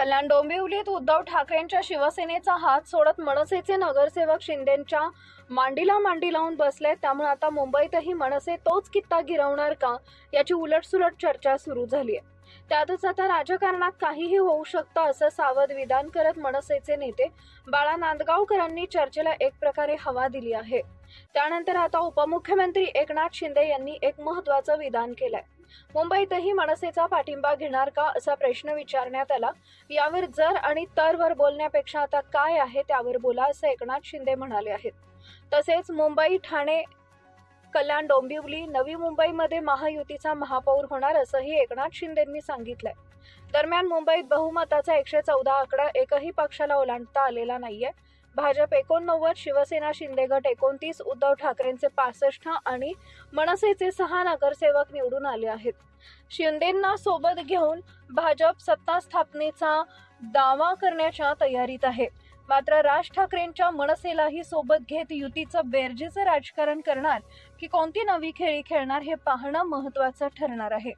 कल्याण डोंबिवलीत उद्धव ठाकरेंच्या शिवसेनेचा हात सोडत मनसेचे नगरसेवक शिंदेंच्या मांडीला मांडी लावून बसले. त्यामुळे आता मुंबईतही मनसे तोच कित्ता गिरवणार का? याची उलटसुलट चर्चा सुरू झाली आहे त्यातच आता राजकारणात काहीही होऊ शकतं असं सावध विधान करत मनसेचे नेते बाळा नांदगावकरांनी चर्चेला एक प्रकारे हवा दिली आहे. त्यानंतर आता उपमुख्यमंत्री एकनाथ शिंदे यांनी एक महत्वाचं विधान केलंय. मुंबईतही मनसेचा पाठिंबा घेणार का असा प्रश्न विचारण्यात आला. यावर जर आणि तरवर बोलण्यापेक्षा आता काय आहे त्यावर बोला असं एकनाथ शिंदे म्हणाले आहेत. तसेच मुंबई ठाणे कल्याण डोंबिवली नवी मुंबईमध्ये महायुतीचा महापौर होणार असंही एकनाथ शिंदेंनी सांगितलंय. दरम्यान मुंबईत बहुमताचा एकशे चौदा आकडा एकही पक्षाला ओलांडता आलेला नाहीये. भाजप एकोणनव्वद शिवसेना शिंदे गट एकोणतीस उद्धव ठाकरेंचे पासष्ट आणि मनसेचे सहा नगरसेवक निवडून आले आहेत. शिंदेंना सोबत घेऊन भाजप सत्ता स्थापनेचा दावा करण्याच्या तयारीत आहे. मात्र राज ठाकरेंच्या मनसेलाही सोबत घेत युतीचं बेरजेचं राजकारण करणार की कोणती नवी खेळी खेळणार हे पाहणं महत्वाचं ठरणार आहे.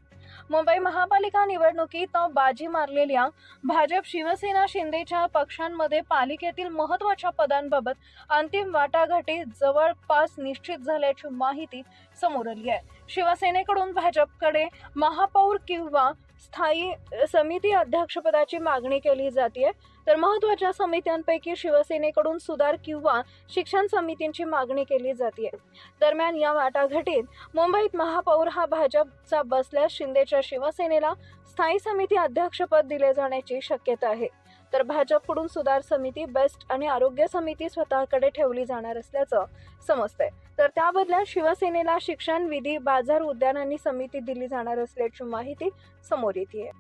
मुंबई महापालिका निवडणुकीत बाजी मारलेल्या भाजप शिवसेना शिंदेच्या पक्षांमध्ये पालिकेतील महत्त्वाच्या पदांबाबत अंतिम वाटाघाटी जवळपास निश्चित झाल्याची माहिती समोर आली आहे. शिवसेनेकडून भाजपकडे महापौर किंवा स्थायी समिती अध्यक्षपदाची मागणी केली जाते तर महत्त्वाच्या समित्यांपैकी शिवसेनेकडून सुधार किंवा शिक्षण समितींची मागणी केली जाते. दरम्यान या वाटाघाटीत मुंबईत महापौर हा भाजपचा बसल्यास शिंदेच्या शिवसेनेला स्थायी समिती अध्यक्षपद दिले जाण्याची शक्यता आहे. तर भाजपकडून सुधार समिती बेस्ट आणि आरोग्य समिती स्वतःकडे ठेवली जाणार असल्याचं समजतंय. तर त्या बदल्यात शिवसेनेला शिक्षण विधी बाजार उद्यान आणि समिती दिली जाणार असल्याची माहिती समोर येते